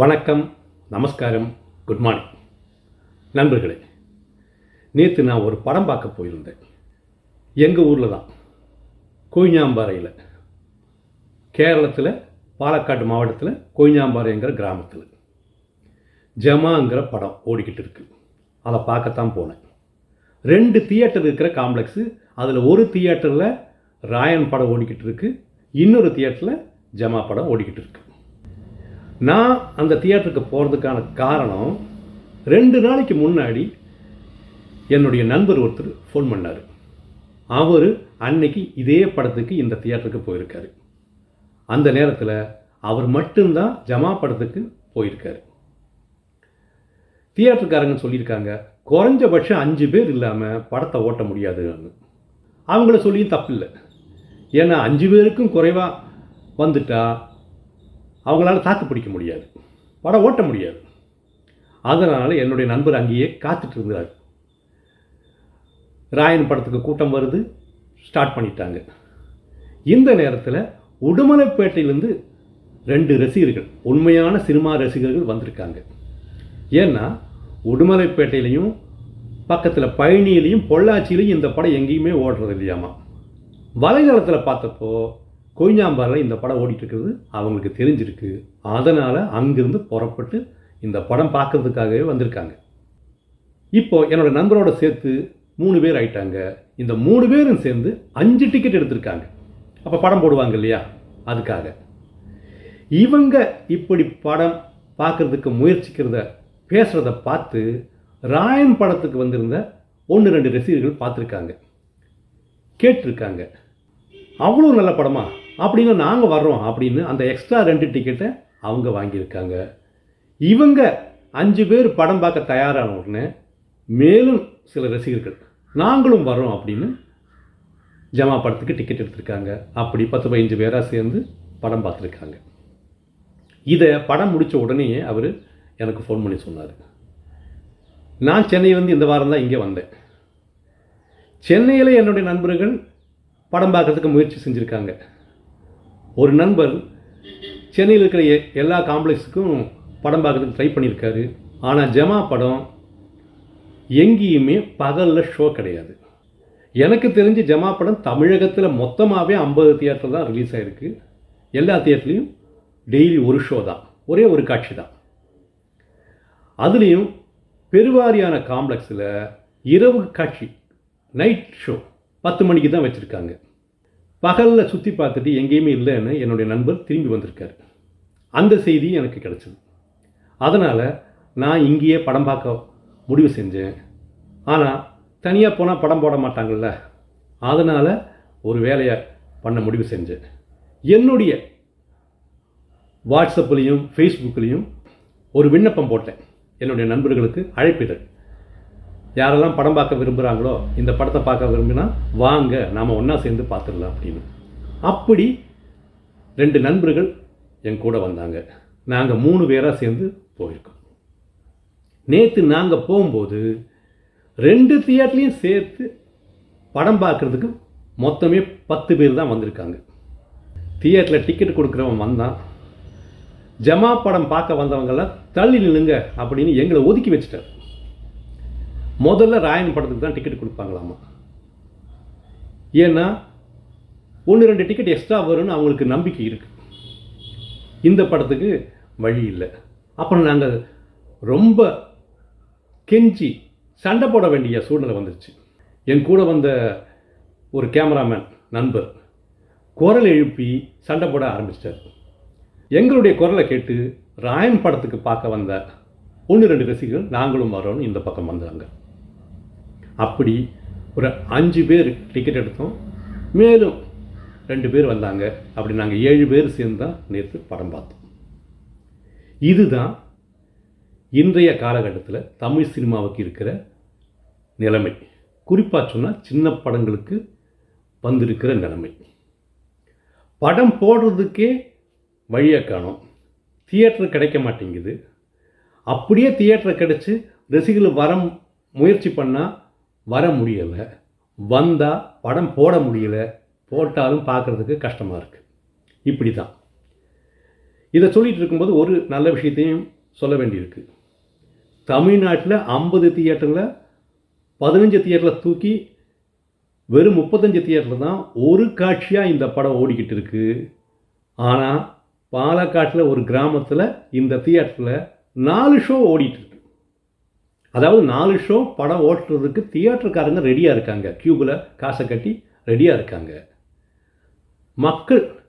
வணக்கம் நமஸ்காரம் good morning நண்பர்களே நேற்று நான் ஒரு படம் பார்க்க போயிருந்தேன். எங்கள் ஊரில் தான். கொய்ஞாம்பாறையில் கேரளத்தில் பாலக்காடு மாவட்டத்தில் கொய்ஞாம்பாறைங்கிற கிராமத்தில். ஜமாங்கிற படம் ஓடிக்கிட்டு இருக்கு. அதை பார்க்கத்தான் போனேன். ரெண்டு தியேட்டர் இருக்கிற காம்ப்ளெக்ஸு அதில் ஒரு தியேட்டரில் ராயன் படம் ஓடிக்கிட்டு இருக்கு. இன்னொரு தியேட்டரில் ஜமா படம் ஓடிக்கிட்டு இருக்கு. நான் அந்த தியேட்டருக்கு போகிறதுக்கான காரணம் ரெண்டு நாளைக்கு முன்னாடி என்னுடைய நண்பர் ஒருத்தர் ஃபோன் பண்ணார். அவர் அன்னைக்கு இதே படத்துக்கு இந்த தியேட்டருக்கு போயிருக்காரு. அந்த நேரத்தில் அவர் மட்டும்தான் ஜமா படத்துக்கு போயிருக்காரு. தியேட்டருக்காரங்க சொல்லியிருக்காங்க குறைஞ்சபட்சம் அஞ்சு பேர் இல்லாமல் படத்தை ஓட்ட முடியாதுன்னு. அவங்கள சொல்லியும் தப்பில்லை. ஏன்னா அஞ்சு பேருக்கும் குறைவாக வந்துட்டால் அவங்களால தாக்கு பிடிக்க முடியாது. படம் ஓட்ட முடியாது. அதனால் என்னுடைய நண்பர் அங்கேயே காத்துட்டு இருந்தார். ராயன் படத்துக்கு கூட்டம் வருது. ஸ்டார்ட் பண்ணிட்டாங்க. இந்த நேரத்தில் உடுமலைப்பேட்டையிலேருந்து ரெண்டு ரசிகர்கள் உண்மையான சினிமா ரசிகர்கள் வந்திருக்காங்க. ஏன்னா உடுமலைப்பேட்டையிலையும் பக்கத்தில் பழனியிலையும் பொள்ளாச்சியிலையும் இந்த படம் எங்கேயுமே ஓடுறது இல்லையாமா? வலைதளத்தில் பார்த்தப்போ கொய்ஞாம்பாரில் இந்த படம் ஓடிட்டுருக்கிறது. அவங்களுக்கு தெரிஞ்சிருக்கு. அதனால் அங்கிருந்து புறப்பட்டு இந்த படம் பார்க்கறதுக்காகவே வந்திருக்காங்க. இப்போ என்னோடய நண்பரோட சேர்த்து மூணு பேர் ஆயிட்டாங்க. இந்த மூணு பேரும் சேர்ந்து அஞ்சு டிக்கெட் எடுத்திருக்காங்க. அப்போ படம் போடுவாங்க இல்லையா? அதுக்காக. இவங்க இப்படி படம் பார்க்கறதுக்கு முயற்சிக்கிறத பேசுகிறத பார்த்து ராயன் படத்துக்கு வந்திருந்த ஒன்று ரெண்டு ரசிகர்கள் பார்த்துருக்காங்க. கேட்டிருக்காங்க. அவ்வளோ நல்ல படமா? அப்படின்னு நாங்கள் வர்றோம் அப்படின்னு அந்த எக்ஸ்ட்ரா ரெண்டு டிக்கெட்டை அவங்க வாங்கியிருக்காங்க. இவங்க அஞ்சு பேர் படம் பார்க்க தயாரான உடனே மேலும் சில ரசிகர்கள் நாங்களும் வர்றோம் அப்படின்னு ஜமா படத்துக்கு டிக்கெட் எடுத்திருக்காங்க. அப்படி பத்து பதினஞ்சு பேராக சேர்ந்து படம் பார்த்துருக்காங்க. இதை படம் முடித்த உடனே அவர் எனக்கு ஃபோன் பண்ணி சொன்னார். நான் சென்னை வந்து இந்த வாரம் தான் இங்கே வந்தேன். சென்னையில் என்னுடைய நண்பர்கள் படம் பார்க்கறதுக்கு முயற்சி செஞ்சுருக்காங்க. ஒரு நண்பர் சென்னையில் இருக்கிற எல்லா காம்ப்ளெக்ஸுக்கும் படம் பார்க்குறதுக்கு ட்ரை பண்ணியிருக்காரு. ஆனால் ஜமா படம் எங்கேயுமே பகலில் ஷோ கிடையாது. எனக்கு தெரிஞ்சு ஜமா படம் தமிழகத்தில் மொத்தமாகவே ஐம்பது தியேட்டர் தான் ரிலீஸ் ஆகிருக்கு எல்லா தியேட்டர்லேயும் டெய்லி ஒரு ஷோ தான். ஒரே ஒரு காட்சி தான். அதுலேயும் பெருவாரியான காம்ப்ளெக்ஸில் இரவு காட்சி நைட் ஷோ பத்து மணிக்கு தான் வச்சுருக்காங்க. பகலில் சுற்றி பார்த்துட்டு எங்கேயுமே இல்லைன்னு என்னுடைய நண்பர் திரும்பி வந்திருக்காரு. அந்த செய்தி எனக்கு கிடச்சிது. அதனால் நான் இங்கேயே படம் பார்க்க முடிவு செஞ்சேன். ஆனால் தனியாக போனால் படம் போட மாட்டாங்கள்ல அதனால் ஒரு வேலையை பண்ண முடிவு செஞ்சேன். என்னுடைய வாட்ஸ்அப்லேயும் ஃபேஸ்புக்லேயும் ஒரு விண்ணப்பம் போட்டேன். என்னுடைய நண்பர்களுக்கு அழைப்பிதழ். யாரெல்லாம் படம் பார்க்க விரும்புகிறாங்களோ இந்த படத்தை பார்க்க விரும்பினா வாங்க நாம் ஒன்றா சேர்ந்து பார்த்துடலாம் அப்படின்னு. அப்படி ரெண்டு நண்பர்கள் என் கூட வந்தாங்க. நாங்கள் மூணு பேராக சேர்ந்து போயிருக்கோம். நேற்று நாங்கள் போகும்போது ரெண்டு தியேட்டர்லையும் சேர்த்து படம் பார்க்குறதுக்கு மொத்தமே பத்து பேர் தான் வந்திருக்காங்க. தியேட்டரில் டிக்கெட் கொடுக்குறவன் வந்தான். ஜமா படம் பார்க்க வந்தவங்கெல்லாம் தள்ளி நில்லுங்க அப்படின்னு எங்களை ஒதுக்கி வச்சுட்டார். முதல்ல ராயன் படத்துக்கு தான் டிக்கெட் கொடுப்பாங்களாமா? ஏன்னா ஒன்று ரெண்டு டிக்கெட் எக்ஸ்ட்ரா வரும்னு அவங்களுக்கு நம்பிக்கை இருக்குது இந்த படத்துக்கு வழி இல்லை. அப்புறம் நாங்கள் ரொம்ப கெஞ்சி சண்டை போட வேண்டிய சூழ்நிலை வந்துருச்சு. என் கூட வந்த ஒரு கேமராமேன் நண்பர் குரல் எழுப்பி சண்டை போட ஆரம்பிச்சிட்டார். எங்களுடைய குரலை கேட்டு ராயன் படத்துக்கு பார்க்க வந்த ஒன்று ரெண்டு ரசிகர்கள் நாங்களும் வரோன்னு இந்த பக்கம் வந்தாங்க. அப்படி ஒரு அஞ்சு பேர் டிக்கெட் எடுத்தோம். மேலும் ரெண்டு பேர் வந்தாங்க. அப்படி நாங்கள் ஏழு பேர் சேர்ந்து தான் நேற்று படம் பார்த்தோம். இதுதான் இன்றைய காலகட்டத்தில் தமிழ் சினிமாவுக்கு இருக்கிற நிலைமை. குறிப்பாக சொன்னால் சின்ன படங்களுக்கு வந்திருக்கிற நிலைமை. படம் போடுறதுக்கே வழியை காணும். தியேட்டர் கிடைக்க மாட்டேங்குது. அப்படியே தியேட்டர் கிடச்சி ரசிகர்கள் வர முயற்சி பண்ணால் வர முடியலை வந்தால் படம் போட முடியல போட்டாலும் பார்க்குறதுக்கு கஷ்டமாக இருக்குது இப்படி தான் இதை சொல்லிகிட்டு இருக்கும்போது ஒரு நல்ல விஷயத்தையும் சொல்ல வேண்டியிருக்கு. தமிழ்நாட்டில் ஐம்பது தியேட்டரில் பதினஞ்சு தியேட்டரில் தூக்கி வெறும் முப்பத்தஞ்சு தியேட்டரில் தான் ஒரு காட்சியாக இந்த படம் ஓடிக்கிட்டு இருக்குது ஆனால் பாலக்காட்டில் ஒரு கிராமத்தில் இந்த தியேட்டரில் நாலு ஷோ ஓடிட்டு அதாவது நாலு ஷோ படம் ஓட்டுறதுக்கு தியேட்டருக்காரங்க ரெடியாக இருக்காங்க. கியூபில் காசை கட்டி ரெடியாக இருக்காங்க. மக்கள்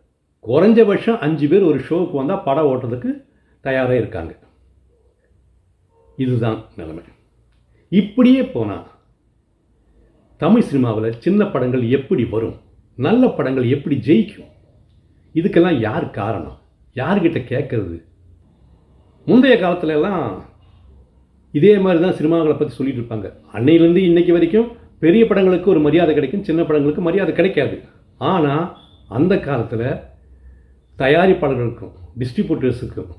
குறைஞ்சபட்சம் அஞ்சு பேர் ஒரு ஷோவுக்கு வந்தால் படம் ஓட்டுறதுக்கு தயாராக இருக்காங்க. இதுதான் நிலைமை. இப்படியே போனால் தமிழ் சினிமாவில் சின்ன படங்கள் எப்படி வரும்? நல்ல படங்கள் எப்படி ஜெயிக்கும்? இதுக்கெல்லாம் யார் காரணம்? யார்கிட்ட கேட்கறது? முந்தைய காலத்துல எல்லாம் இதே மாதிரி தான் சினிமாக்களை பற்றி சொல்லிட்டு இருப்பாங்க அன்னையிலேருந்து இன்னைக்கு வரைக்கும் பெரிய படங்களுக்கு ஒரு மரியாதை கிடைக்கும் சின்ன படங்களுக்கு மரியாதை கிடைக்காது. ஆனால் அந்த காலத்தில் தயாரிப்பாளர்களுக்கும் டிஸ்ட்ரிபியூட்டர்ஸுக்கும்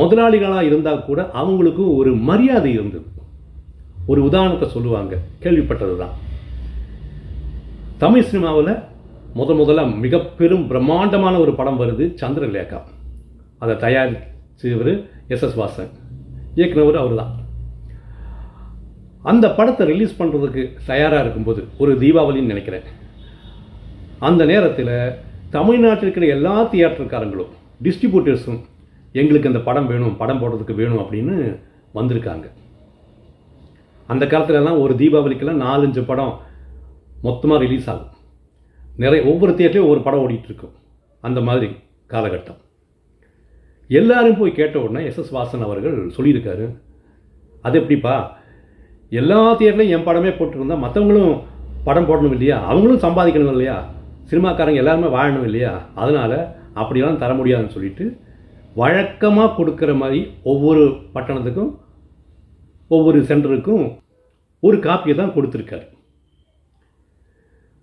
முதலாளிகளாக இருந்தால் கூட அவங்களுக்கும் ஒரு மரியாதை இருந்தது. ஒரு உதாரணத்தை சொல்லுவாங்க கேள்விப்பட்டது தான் தமிழ் சினிமாவில் முத முதல்ல மிக பெரும் பிரம்மாண்டமான ஒரு படம் வருது சந்திரலேகா. அதை தயாரிச்சவர் எஸ் எஸ் வாசன். இயக்குனவர் அவர் தான் அந்த படத்தை ரிலீஸ் பண்ணுறதுக்கு தயாராக இருக்கும்போது ஒரு தீபாவளின்னு நினைக்கிறேன். அந்த நேரத்தில் தமிழ்நாட்டில் இருக்கிற எல்லா தியேட்டர்காரங்களும் டிஸ்ட்ரிபியூட்டர்ஸும் எங்களுக்கு அந்த படம் வேணும் படம் போடுறதுக்கு வேணும் அப்படின்னு வந்திருக்காங்க. அந்த காலத்துலலாம் ஒரு தீபாவளிக்கெல்லாம் நாலஞ்சு படம் மொத்தமாக ரிலீஸ் ஆகும். நிறைய ஒவ்வொரு தியேட்டர்லையும் ஒவ்வொரு படம் ஓடிட்டுருக்கும் அந்த மாதிரி காலகட்டம். எல்லாரும் போய் கேட்ட உடனே எஸ் எஸ் வாசன் அவர்கள் சொல்லியிருக்காரு. அது எப்படிப்பா? எல்லா தியேட்டர்லையும் என் படமே போட்டிருந்தா மற்றவங்களும் படம் போடணும் இல்லையா? அவங்களும் சம்பாதிக்கணும் இல்லையா? சினிமாக்காரங்க எல்லாருமே வாழணும் இல்லையா? அதனால் அப்படிலாம் தர முடியாதுன்னு சொல்லிட்டு வழக்கமாக கொடுக்குற மாதிரி ஒவ்வொரு பட்டணத்துக்கும் ஒவ்வொரு சென்டருக்கும் ஒரு காப்பியை தான் கொடுத்துருக்காரு.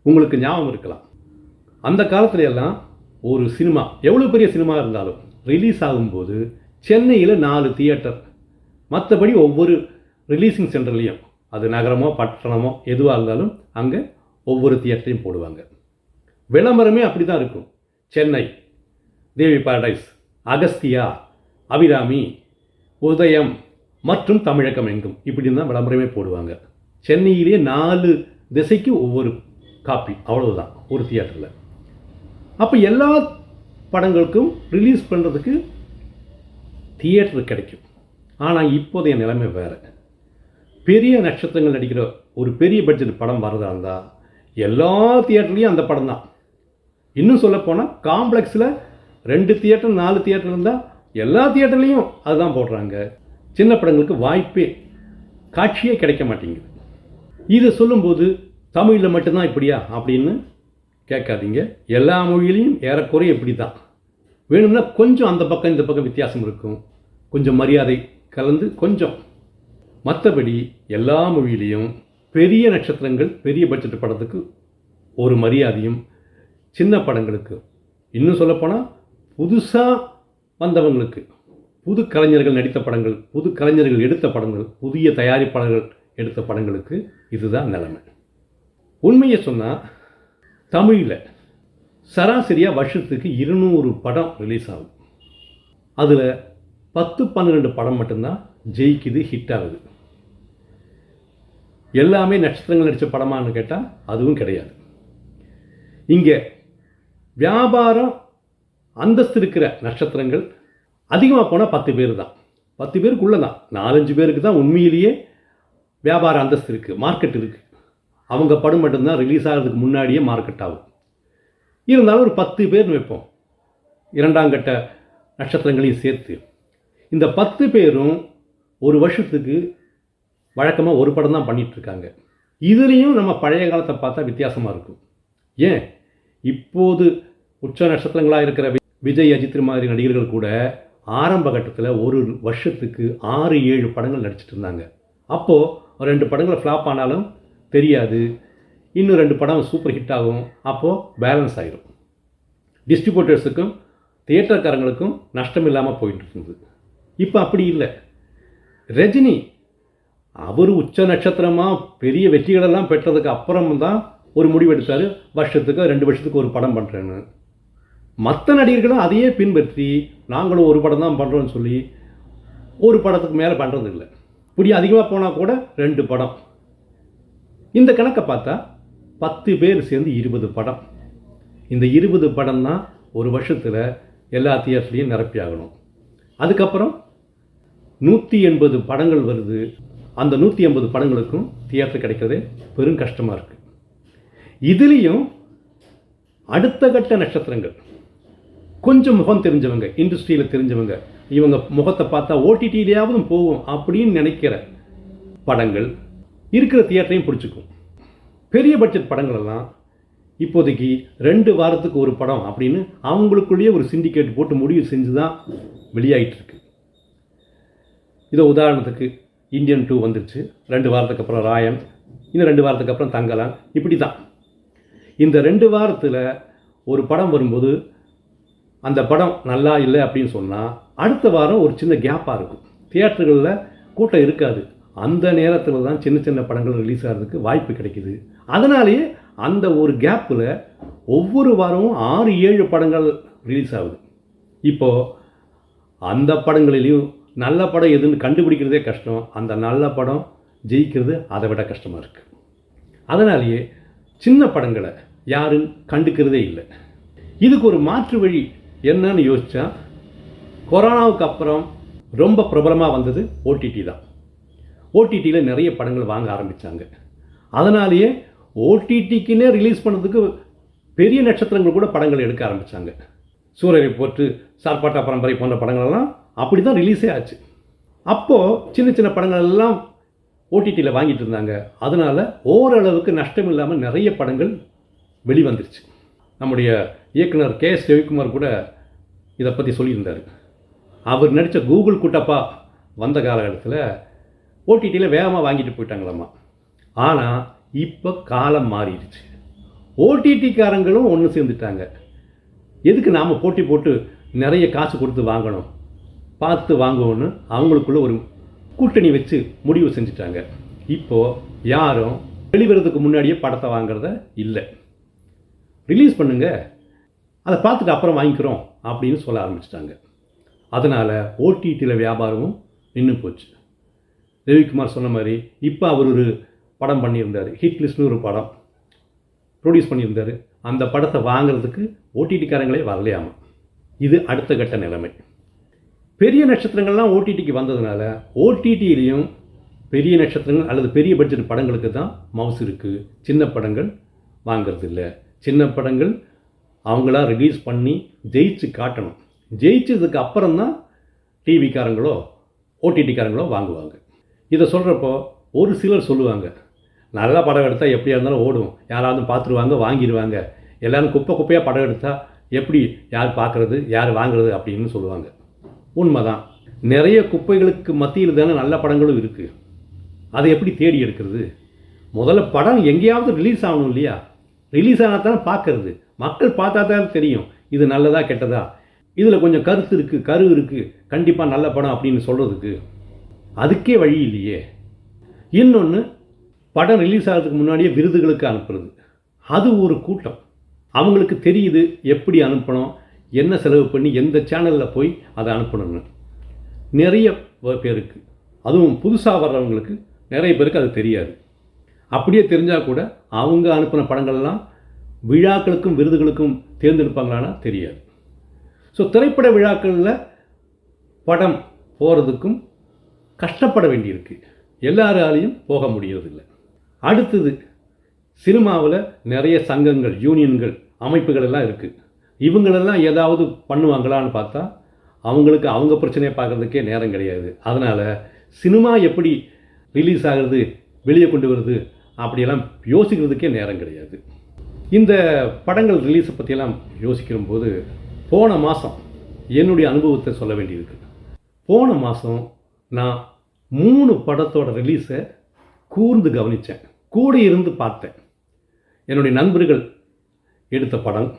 உங்களுக்கு ஞாபகம் இருக்கலாம். அந்த காலத்துல எல்லாம் ஒரு சினிமா எவ்வளோ பெரிய சினிமா இருந்தாலும் ரிலீஸ் ஆகும்போது சென்னையில் நாலு தியேட்டர் மற்றபடி ஒவ்வொரு ரிலீஸிங் சென்டர்லேயும் அது நகரமோ பட்டணமோ எதுவாக இருந்தாலும் அங்கே ஒவ்வொரு தியேட்டரையும் போடுவாங்க. விளம்பரமே அப்படி தான் இருக்கும். சென்னை தேவி பாரடைஸ் அகஸ்தியா அபிராமி உதயம் மற்றும் தமிழகம் எங்கும் இப்படி தான் விளம்பரமே போடுவாங்க. சென்னையிலேயே நாலு திசைக்கு ஒவ்வொரு காப்பி அவ்வளவுதான் ஒரு தியேட்டரில் அப்போ எல்லா படங்களுக்கும் ரிலீஸ் பண்ணுறதுக்கு தியேட்டர் கிடைக்கும். ஆனால் இப்போதைய நிலைமை வேறு. பெரிய நட்சத்திரங்கள் நடிக்கிற ஒரு பெரிய பட்ஜெட் படம் வரதா இருந்தால் எல்லா தியேட்டர்லேயும் அந்த படம் தான். இன்னும் சொல்லப்போனால் காம்ப்ளெக்ஸில் ரெண்டு தியேட்டர் நாலு தியேட்டர் இருந்தால் எல்லா தியேட்டர்லேயும் அதுதான் போடுறாங்க. சின்ன படங்களுக்கு வாய்ப்பே காட்சியே கிடைக்க மாட்டேங்குது. இதை சொல்லும்போது தமிழில் மட்டும்தான் இப்படியா? அப்படின்னு கேட்காதீங்க. எல்லா மொழியிலையும் ஏறக்குறைய இப்படி தான் வேணும்னா கொஞ்சம் அந்த பக்கம் இந்த பக்கம் வித்தியாசம் இருக்கும். கொஞ்சம் மரியாதை கலந்து கொஞ்சம். மற்றபடி எல்லா மொழியிலையும் பெரிய நட்சத்திரங்கள் பெரிய பட்ஜெட் படத்துக்கு ஒரு மரியாதையும் சின்ன படங்களுக்கு. இன்னும் சொல்லப்போனால் புதுசாக வந்தவங்களுக்கு புது கலைஞர்கள் நடித்த படங்கள் புது கலைஞர்கள் எடுத்த படங்கள் புதிய தயாரிப்பாளர்கள் எடுத்த படங்களுக்கு இதுதான் நிலைமை. உண்மையை சொன்னால் தமிழில் சராசரியாக வருஷத்துக்கு இருநூறு படம் ரிலீஸ் ஆகும். அதில் பத்து பன்னிரெண்டு படம் மட்டும்தான் ஜெயிக்குது ஹிட் ஆகுது. எல்லாமே நட்சத்திரங்கள் நடித்த படமான்னு கேட்டால் அதுவும் கிடையாது. இங்கே வியாபாரம் அந்தஸ்து இருக்கிற நட்சத்திரங்கள் அதிகமாக போனால் பத்து பேர் தான். பத்து பேருக்குள்ளே தான் நாலஞ்சு பேருக்கு தான் உண்மையிலேயே வியாபார அந்தஸ்து இருக்குது மார்க்கெட் இருக்குது அவங்க படம் மட்டும்தான் ரிலீஸ் ஆகிறதுக்கு முன்னாடியே மார்க்கெட் ஆகும். இருந்தாலும் ஒரு பத்து பேர் வைப்போம் இரண்டாம் கட்ட நட்சத்திரங்களையும் சேர்த்து. இந்த பத்து பேரும் ஒரு வருஷத்துக்கு வழக்கமாக ஒரு படம் தான் பண்ணிகிட்ருக்காங்க இதுலேயும் நம்ம பழைய காலத்தை பார்த்தா வித்தியாசமாக இருக்கும். ஏன்? இப்போது உச்ச நட்சத்திரங்களாக இருக்கிற வி- விஜய் அஜித் மாதிரி நடிகர்கள் கூட ஆரம்ப கட்டத்தில் ஒரு வருஷத்துக்கு ஆறு ஏழு படங்கள் நடிச்சிட்டு இருந்தாங்க. அப்போது ரெண்டு படங்கள் ஃப்ளாப் ஆனாலும் தெரியாது. இன்னும் ரெண்டு படம் சூப்பர் ஹிட் ஆகும். அப்போது பேலன்ஸ் ஆகிரும் டிஸ்ட்ரிபியூட்டர்ஸுக்கும் தியேட்டர்காரங்களுக்கும் நஷ்டம் இல்லாமல் போயிட்டு இருந்தது. இப்போ அப்படி இல்லை. ரஜினி அவர் உச்ச நட்சத்திரமாக பெரிய வெற்றிகளெல்லாம் பெற்றதுக்கு அப்புறம் தான் ஒரு முடிவு எடுத்தார். வருஷத்துக்கு ரெண்டு வருஷத்துக்கு ஒரு படம் பண்ணுறேன்னு மற்ற நடிகர்களும் அதையே பின்பற்றி நாங்களும் ஒரு படம் தான் பண்ணுறோன்னு சொல்லி ஒரு படத்துக்கு மேலே பண்ணுறது இல்லை இப்படி அதிகமாக போனால் கூட ரெண்டு படம். இந்த கணக்கை பார்த்தா பத்து பேர் சேர்ந்து இருபது படம். இந்த இருபது படம் தான் ஒரு வருஷத்தில் எல்லா தியேட்டர்லையும் நிரப்பியாகணும். அதுக்கப்புறம் நூற்றி எண்பது படங்கள் வருது. அந்த நூற்றி எண்பது படங்களுக்கும் தியேட்டர் கிடைக்கிறதே பெரும் கஷ்டமாக இருக்குது இதுலேயும் அடுத்த கட்ட நட்சத்திரங்கள். கொஞ்சம் முகம் தெரிஞ்சவங்க இண்டஸ்ட்ரியில் தெரிஞ்சவங்க இவங்க முகத்தை பார்த்தா ஓடிடியிலேயாவதும் போகும் அப்படின்னு நினைக்கிற படங்கள் இருக்கிற தியேட்டரையும் பிடிச்சிக்கும். பெரிய பட்ஜெட் படங்களெல்லாம் இப்போதைக்கு ரெண்டு வாரத்துக்கு ஒரு படம் அப்படின்னு அவங்களுக்குள்ளேயே ஒரு சிண்டிகேட் போட்டு முடிவு செஞ்சு தான் வெளியாகிட்டுருக்கு இதோ உதாரணத்துக்கு இந்தியன் டூ வந்துருச்சு. ரெண்டு வாரத்துக்கு அப்புறம் ராயன் இன்னும் ரெண்டு வாரத்துக்கு அப்புறம் தங்கலாம் இப்படி தான் இந்த ரெண்டு வாரத்தில் ஒரு படம் வரும்போது அந்த படம் நல்லா இல்லை அப்படின்னு சொன்னால் அடுத்த வாரம் ஒரு சின்ன கேப்பாக இருக்கும். தியேட்டர்களில் கூட்டம் இருக்காது. அந்த நேரத்தில் தான் சின்ன சின்ன படங்கள் ரிலீஸ் ஆகிறதுக்கு வாய்ப்பு கிடைக்குது. அதனாலேயே அந்த ஒரு கேப்பில் ஒவ்வொரு வாரமும் ஆறு ஏழு படங்கள் ரிலீஸ் ஆகுது. இப்போது அந்த படங்களிலையும் நல்ல படம் எதுன்னு கண்டுபிடிக்கிறதே கஷ்டம். அந்த நல்ல படம் ஜெயிக்கிறது அதை விட கஷ்டமாக இருக்குது அதனாலேயே சின்ன படங்களை யாரும் கண்டுக்கிறதே இல்லை. இதுக்கு ஒரு மாற்று வழி என்னன்னு யோசித்தா கொரோனாவுக்கு அப்புறம் ரொம்ப பிரபலமாக வந்தது ஓடிடி தான். ஓடிடியில் நிறைய படங்கள் வாங்க ஆரம்பித்தாங்க அதனாலேயே ஓடிடிக்குன்னே ரிலீஸ் பண்ணதுக்கு பெரிய நட்சத்திரங்கள் கூட படங்கள் எடுக்க ஆரம்பித்தாங்க சூரியனை போட்டு சார்பாட்டா பரம்பரை போன்ற படங்களெல்லாம் அப்படி தான் ரிலீஸே ஆச்சு. அப்போது சின்ன சின்ன படங்கள் எல்லாம் ஓடிடியில் வாங்கிட்டு இருந்தாங்க. அதனால் ஓரளவுக்கு நஷ்டம் இல்லாமல் நிறைய படங்கள் வெளிவந்துருச்சு. நம்முடைய இயக்குனர் கே எஸ் ரவிக்குமார் கூட இதை பற்றி சொல்லியிருந்தார். அவர் நடித்த கூகுள் குட்டப்பா வந்த காலகட்டத்தில் ஓடிடியில் வேகமாக வாங்கிட்டு போயிட்டாங்களாம்மா ஆனால் இப்போ காலம் மாறிடுச்சு. ஓடிடிக்காரங்களும் ஒன்று சேர்ந்துட்டாங்க. எதுக்கு நாம் போட்டி போட்டு நிறைய காசு கொடுத்து வாங்கணும்? பார்த்து வாங்குவோன்னு அவங்களுக்குள்ள ஒரு கூட்டணி வச்சு முடிவு செஞ்சுட்டாங்க. இப்போது யாரும் வெளிவரதுக்கு முன்னாடியே படத்தை வாங்குறத இல்லை. ரிலீஸ் பண்ணுங்க. அதை பார்த்துட்டு அப்புறம் வாங்கிக்கிறோம் அப்படின்னு சொல்ல ஆரம்பிச்சிட்டாங்க. அதனால் ஓடிடியில் வியாபாரமும் நின்று போச்சு. ரவிக்குமார் சொன்ன மாதிரி இப்போ அவர் ஒரு படம் பண்ணியிருந்தார். ஹிட் லிஸ்ட்னு ஒரு படம் ப்ரொடியூஸ் பண்ணியிருந்தார். அந்த படத்தை வாங்குறதுக்கு ஓடிடிக்காரங்களே வரலையாமா இது அடுத்த கட்ட நிலைமை. பெரிய நட்சத்திரங்கள்லாம் ஓடிடிக்கு வந்ததுனால ஓடிடியிலையும் பெரிய நட்சத்திரங்கள் அல்லது பெரிய பட்ஜெட் படங்களுக்கு தான் மவுஸ் இருக்குது சின்ன படங்கள் வாங்கிறது இல்லை. சின்ன படங்கள் அவங்களா ரிலீஸ் பண்ணி ஜெயிச்சு காட்டணும். ஜெயிச்சதுக்கு அப்புறம் தான் டிவிக்காரங்களோ ஓடிடிக்காரங்களோ வாங்குவாங்க. இதை சொல்கிறப்போ ஒரு சிலர் சொல்லுவாங்க நல்லா படம் எடுத்தால் எப்படியா இருந்தாலும் ஓடும் யாராவது பார்த்துருவாங்க வாங்கிடுவாங்க எல்லோரும் குப்பை குப்பையாக படம் எடுத்தால் எப்படி யார் பார்க்குறது யார் வாங்குறது? அப்படின்னு சொல்லுவாங்க. உண்மைதான். நிறைய குப்பைகளுக்கு மத்தியில் தானே நல்ல படங்களும் இருக்குது அதை எப்படி தேடி எடுக்கிறது? முதல்ல படம் எங்கேயாவது ரிலீஸ் ஆகணும் இல்லையா? ரிலீஸ் ஆனால் தானே பார்க்கறது. மக்கள் பார்த்தா தான் தெரியும் இது நல்லதா கெட்டதா? இதில் கொஞ்சம் கருத்து இருக்குது கரு இருக்குது கண்டிப்பாக நல்ல படம் அப்படின்னு சொல்கிறதுக்கு அதுக்கே வழி இல்லையே. இன்னொன்று படம் ரிலீஸ் ஆகிறதுக்கு முன்னாடியே விருதுகளுக்கு அனுப்புறது. அது ஒரு கூட்டம். அவங்களுக்கு தெரியுது எப்படி அனுப்பணும் என்ன செலவு பண்ணி எந்த சேனலில் போய் அதை அனுப்பணும்னு. நிறைய பேருக்கு. அதுவும் புதுசாக வர்றவங்களுக்கு நிறைய பேருக்கு அது தெரியாது. அப்படியே தெரிஞ்சால் கூட அவங்க அனுப்பின படங்கள்லாம் விழாக்களுக்கும் விருதுகளுக்கும் தேர்ந்தெடுப்பாங்களான்னா தெரியாது. ஸோ திரைப்பட விழாக்களில் படம் போகிறதுக்கும் கஷ்டப்பட வேண்டியிருக்கு. எல்லாராலையும் போக முடியறதில்லை. அடுத்தது சினிமாவில் நிறைய சங்கங்கள் யூனியன்கள் அமைப்புகள் எல்லாம் இருக்குது இவங்களெல்லாம் ஏதாவது பண்ணுவாங்களான்னு பார்த்தா அவங்களுக்கு அவங்க பிரச்சனையை பார்க்குறதுக்கே நேரம் கிடையாது. அதனால் சினிமா எப்படி ரிலீஸ் ஆகுறது வெளியே கொண்டு வருது அப்படியெல்லாம் யோசிக்கிறதுக்கே நேரம் கிடையாது. இந்த படங்கள் ரிலீஸை பற்றியெல்லாம் யோசிக்கிறம்போது போன மாதம் என்னுடைய அனுபவத்தை சொல்ல வேண்டியிருக்கு. போன மாதம் நான் மூணு படத்தோட ரிலீஸை கூர்ந்து கவனித்தேன் கூட இருந்து பார்த்தேன். என்னுடைய நண்பர்கள் எடுத்த படம்.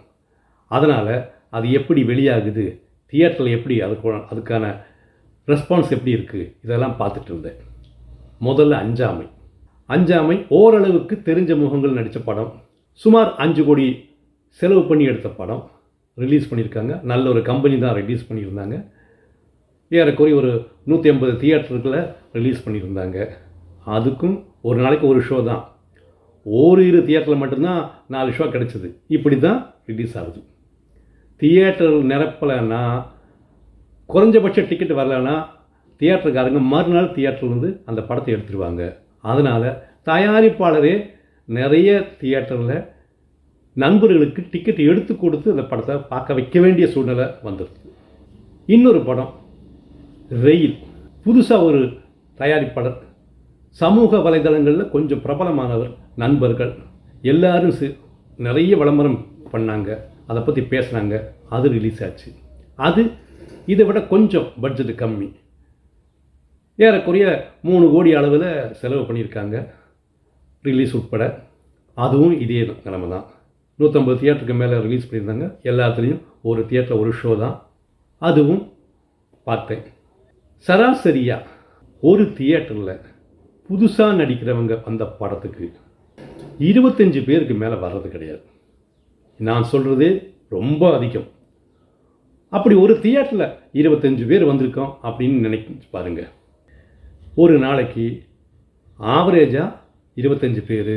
அதனால் அது எப்படி வெளியாகுது தியேட்டரில் எப்படி அதுக்கு அதுக்கான ரெஸ்பான்ஸ் எப்படி இருக்குது இதெல்லாம் பார்த்துட்டு இருந்தேன். முதல்ல அஞ்சாமை. அஞ்சாமை ஓரளவுக்கு தெரிஞ்ச முகங்கள் நடித்த படம். சுமார் அஞ்சு கோடி செலவு பண்ணி எடுத்த படம். ரிலீஸ் பண்ணியிருக்காங்க. நல்ல ஒரு கம்பெனி தான் ரிலீஸ் பண்ணியிருந்தாங்க. ஏறக்குறைய ஒரு நூற்றி ஐம்பது தியேட்டருக்குள்ள ரிலீஸ் பண்ணியிருந்தாங்க. அதுக்கும் ஒரு நாளைக்கு ஒரு ஷோ தான். ஓரிரு தியேட்டரில் மட்டும்தான் நாலு ஷோ கிடச்சிது. இப்படி தான் ரிலீஸ் ஆகுது. தியேட்டர் நிரப்பலைன்னா குறைஞ்சபட்ச டிக்கெட் வரலைன்னா தியேட்டருக்காரங்க மறுநாள் தியேட்டர்லேருந்து அந்த படத்தை எடுத்துருவாங்க. அதனால் தயாரிப்பாளரே நிறைய தியேட்டரில் நண்பர்களுக்கு டிக்கெட் எடுத்து கொடுத்து அந்த படத்தை பார்க்க வைக்க வேண்டிய சூழ்நிலை வந்துடுது இன்னொரு படம் ரெயில் புதுசாக ஒரு தயாரிப்பாளர். சமூக வலைதளங்களில் கொஞ்சம் பிரபலமானவர் நண்பர்கள். எல்லாரும் நிறைய விளம்பரம் பண்ணாங்க. அதை பற்றி பேசுனாங்க. அது ரிலீஸ் ஆச்சு. அது இதை விட கொஞ்சம் பட்ஜெட் கம்மி. ஏறக்குறைய மூணு கோடி அளவில் செலவு பண்ணியிருக்காங்க. ரிலீஸ் உட்பட. அதுவும் இதே நிலமை தான். நூற்றம்பது தியேட்டருக்கு மேலே ரிலீஸ் பண்ணியிருந்தாங்க. எல்லாத்துலேயும் ஒரு தியேட்டர் ஒரு ஷோ தான். அதுவும் பார்த்தேன். சராசரியாக ஒரு தியேட்டரில் புதுசாக நடிக்கிறவங்க அந்த படத்துக்கு இருபத்தஞ்சு பேருக்கு மேலே வர்றது கிடையாது. நான் சொல்கிறதே ரொம்ப அதிகம். அப்படி ஒரு தியேட்டரில் இருபத்தஞ்சு பேர் வந்திருக்கோம் அப்படின்னு நினைச்சு பாருங்கள் ஒரு நாளைக்கு ஆவரேஜாக இருபத்தஞ்சு பேர்.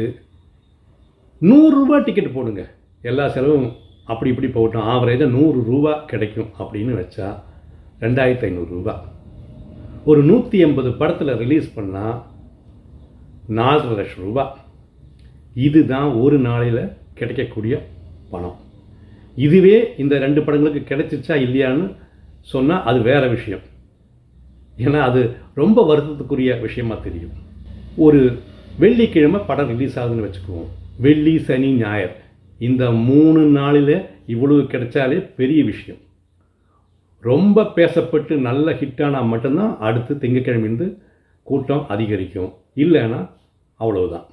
நூறுரூவா டிக்கெட் போடுங்க. எல்லா செலவும் அப்படி இப்படி போகட்டும். ஆவரேஜாக நூறு ரூபா கிடைக்கும் அப்படின்னு வச்சா ரெண்டாயிரத்தி ஐநூறுரூவா ஒரு நூற்றி எண்பது படத்தில் ரிலீஸ் பண்ணால் நாலரை லட்சம் ரூபா. இதுதான் ஒரு நாளையில் கிடைக்கக்கூடிய பணம். இதுவே இந்த ரெண்டு படங்களுக்கு கிடைச்சிச்சா இல்லையான்னு சொன்னால் அது வேறு விஷயம். ஏன்னா அது ரொம்ப வருத்தத்துக்குரிய விஷயமா தெரியும். ஒரு வெள்ளிக்கிழமை படம் ரிலீஸ் ஆகுதுன்னு வச்சுக்குவோம். வெள்ளி சனி ஞாயிறு. இந்த மூணு நாளில் இவ்வளவு கிடைச்சாலே பெரிய விஷயம். ரொம்ப பேசப்பட்டு நல்ல ஹிட்டானால் மட்டும்தான் அடுத்து திங்கக்கிழமைந்து கூட்டம் அதிகரிக்கும். இல்லைன்னா அவ்வளவுதான்.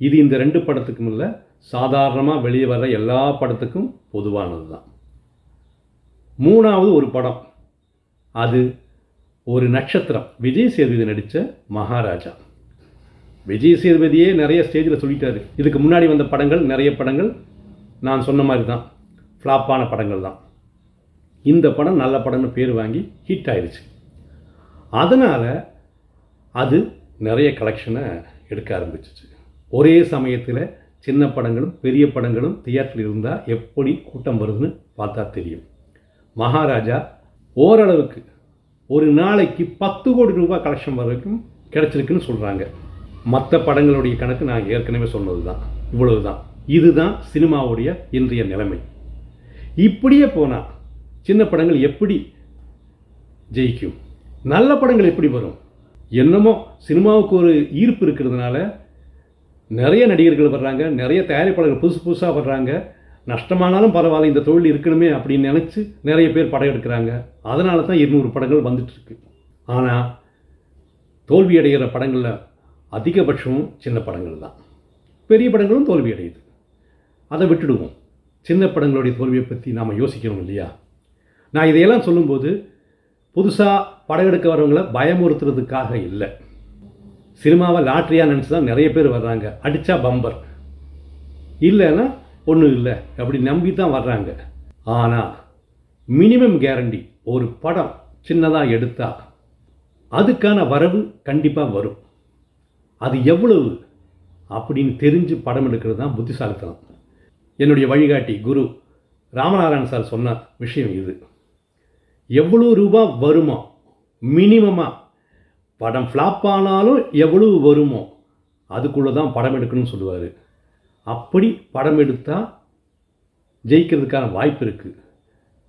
இது இந்த ரெண்டு படத்துக்கும் இல்லை சாதாரணமாக வெளியே வர்ற எல்லா படத்துக்கும் பொதுவானது தான் மூணாவது ஒரு படம். அது ஒரு நட்சத்திரம். விஜய் சேதுபதி நடித்த மகாராஜா. விஜய் சேதுபதியே நிறைய ஸ்டேஜில் சொல்லிட்டாரு. இதுக்கு முன்னாடி வந்த படங்கள் நிறைய படங்கள் நான் சொன்ன மாதிரி தான் ஃப்ளாப்பான படங்கள் தான் இந்த படம் நல்ல படம்னு பேர் வாங்கி ஹிட் ஆயிடுச்சு அதனால் அது நிறைய கலெக்ஷனை எடுக்க ஆரம்பிச்சிச்சு. ஒரே சமயத்தில் சின்ன படங்களும் பெரிய படங்களும் தியேட்டரில் இருந்தால் எப்படி கூட்டம் வருதுன்னு பார்த்தா தெரியும். மகாராஜா ஓரளவுக்கு ஒரு நாளைக்கு பத்து கோடி ரூபாய் கலெக்ஷன் வரைக்கும் கிடச்சிருக்குன்னு சொல்கிறாங்க மற்ற படங்களுடைய கணக்கு நான் ஏற்கனவே சொன்னது தான் இவ்வளவு தான் இதுதான் சினிமாவுடைய இன்றைய நிலைமை. இப்படியே போனால் சின்ன படங்கள் எப்படி ஜெயிக்கும்? நல்ல படங்கள் எப்படி வரும்? என்னமோ சினிமாவுக்கு ஒரு ஈர்ப்பு இருக்கிறதுனால நிறைய நடிகர்கள் வர்றாங்க நிறைய தயாரிப்பாளர்கள் புதுசு புதுசாக வர்றாங்க. நஷ்டமானாலும் பரவாயில்ல இந்த தொழில் இருக்கணுமே அப்படின்னு நினச்சி நிறைய பேர் படம் எடுக்கிறாங்க அதனால தான் இருநூறு படங்கள் வந்துட்டுருக்கு. ஆனால் தோல்வி அடைகிற படங்களில் அதிகபட்சமும் சின்ன படங்கள் தான். பெரிய படங்களும் தோல்வி அடையுது அதை விட்டுடுவோம். சின்ன படங்களுடைய தோல்வியை பற்றி நாம் யோசிக்கணும் இல்லையா? நான் இதையெல்லாம் சொல்லும்போது புதுசாக படம் எடுக்க வரவங்களை பயமுறுத்துறதுக்காக இல்லை. சினிமாவை லாட்ரியாக நினச்சி தான் நிறைய பேர் வர்றாங்க. அடித்தா பம்பர். இல்லைன்னா ஒன்றும் இல்லை. அப்படி நம்பி தான் வர்றாங்க. ஆனால் மினிமம் கேரண்டி ஒரு படம் சின்னதாக எடுத்தா அதுக்கான வரவு கண்டிப்பாக வரும். அது எவ்வளவு அப்படின்னு தெரிஞ்சு படம் எடுக்கிறது தான் புத்திசாலித்தனம். என்னுடைய வழிகாட்டி குரு ராமநாராயண் சார் சொன்ன விஷயம் இது. எவ்வளோ ரூபா வருமோ? மினிமமாக படம் ஃப்ளாப் ஆனாலும் எவ்வளவு வருமோ? அதுக்குள்ளே தான் படம் எடுக்கணும்னு சொல்லுவார். அப்படி படம் எடுத்தால் ஜெயிக்கிறதுக்கான வாய்ப்பு இருக்குது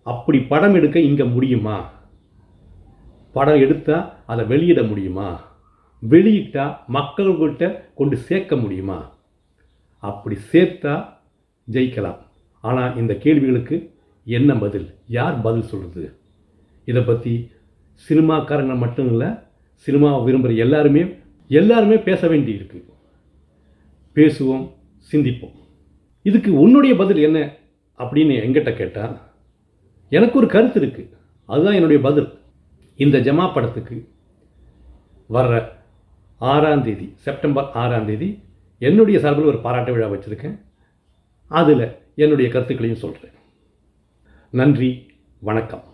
அப்படி படம் எடுக்க இங்கே முடியுமா? படம் எடுத்தால் அதை வெளியிட முடியுமா? வெளியிட்டால் மக்கள்கிட்ட கொண்டு சேர்க்க முடியுமா? அப்படி சேர்த்தா ஜெயிக்கலாம். ஆனால் இந்த கேள்விகளுக்கு என்ன பதில்? யார் பதில் சொல்கிறது இதை பற்றி சினிமாக்காரங்க மட்டும் இல்லை சினிமாவை விரும்புகிற எல்லாருமே எல்லாருமே பேச வேண்டி இருக்கு பேசுவோம் சிந்திப்போம். இதுக்கு உன்னுடைய பதில் என்ன அப்படின்னு எங்கிட்ட கேட்டால் எனக்கு ஒரு கருத்து இருக்குது அதுதான் என்னுடைய பதில். இந்த ஜமா படத்துக்கு வர்ற ஆறாம் தேதி செப்டம்பர் ஆறாம் தேதி என்னுடைய சார்பில் ஒரு பாராட்டு விழா வச்சுருக்கேன். அதில் என்னுடைய கருத்துக்களையும் சொல்கிறேன் நன்றி வணக்கம்.